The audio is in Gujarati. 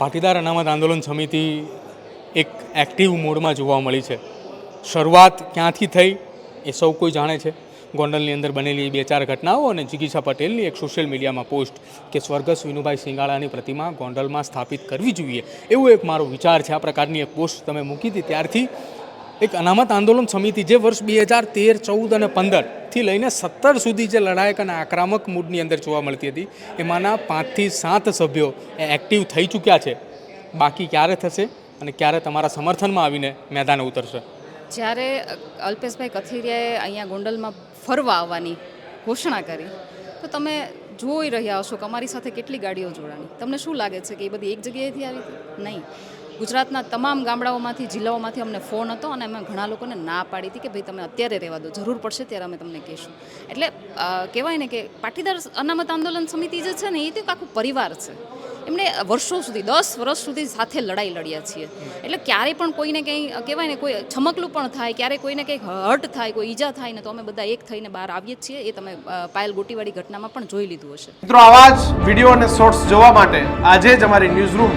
પાટીદાર અનામત આંદોલન સમિતિ એક એક્ટિવ મોડમાં જોવા મળી છે. શરૂઆત ક્યાંથી થઈ એ સૌ કોઈ જાણે છે. ગોંડલની અંદર બનેલી બે ચાર ઘટનાઓ અને જિગીશા પટેલની એક સોશિયલ મીડિયામાં પોસ્ટ કે સ્વર્ગસ્થ વિનુભાઈ સિંગાળાની પ્રતિમા ગોંડલમાં સ્થાપિત કરવી જોઈએ. એવો એક મારો વિચાર છે. આ પ્રકારની એક પોસ્ટ તમે મૂકી હતી ત્યારથી એક અનામત આંદોલન સમિતિ જે વર્ષ બે હજાર તેર, ચૌદ અને પંદરથી લઈને સત્તર સુધી જે લડાયક અને આક્રમક મૂડની અંદર જોવા મળતી હતી, એમાંના પાંચથી સાત સભ્યો એ એક્ટિવ થઈ ચૂક્યા છે. બાકી ક્યારે થશે અને ક્યારે તમારા સમર્થનમાં આવીને મેદાને ઉતરશે? જ્યારે અલ્પેશભાઈ કથિરિયાએ અહીંયા ગોંડલમાં ફરવા આવવાની ઘોષણા કરી, તો તમે જોઈ રહ્યા હશો કે અમારી સાથે કેટલી ગાડીઓ જોડાણી. તમને શું લાગે છે કે એ બધી એક જગ્યાએથી આવી નહીં. ગુજરાતના તમામ ગામડાઓમાંથી, જિલ્લાઓમાંથી અમને ફોન હતો અને અમે ઘણા લોકોને ના પાડી હતી કે ભાઈ, તમે અત્યારે રહેવા દો, જરૂર પડશે ત્યારે અમે તમને કહીશું. એટલે કહેવાય ને કે પાટીદાર અનામત આંદોલન સમિતિ જે છે ને, એ તો આખું પરિવાર છે. એમણે વર્ષો સુધી, દસ વર્ષ સુધી સાથે લડાઈ લડ્યા છીએ. એટલે ક્યારેય પણ કોઈને કંઈ, કહેવાય ને, કોઈ છમકલું પણ થાય, ક્યારેય કોઈને કંઈક હર્ટ થાય, કોઈ ઈજા થાય ને, તો અમે બધા એક થઈને બહાર આવીએ છીએ. એ તમે પાયલ ગોટીવાળી ઘટનામાં પણ જોઈ લીધું હશે. મિત્રો, આવા જ વીડિયો અને શોર્ટ્સ જોવા માટે આજે જ અમારી ન્યૂઝ રૂમ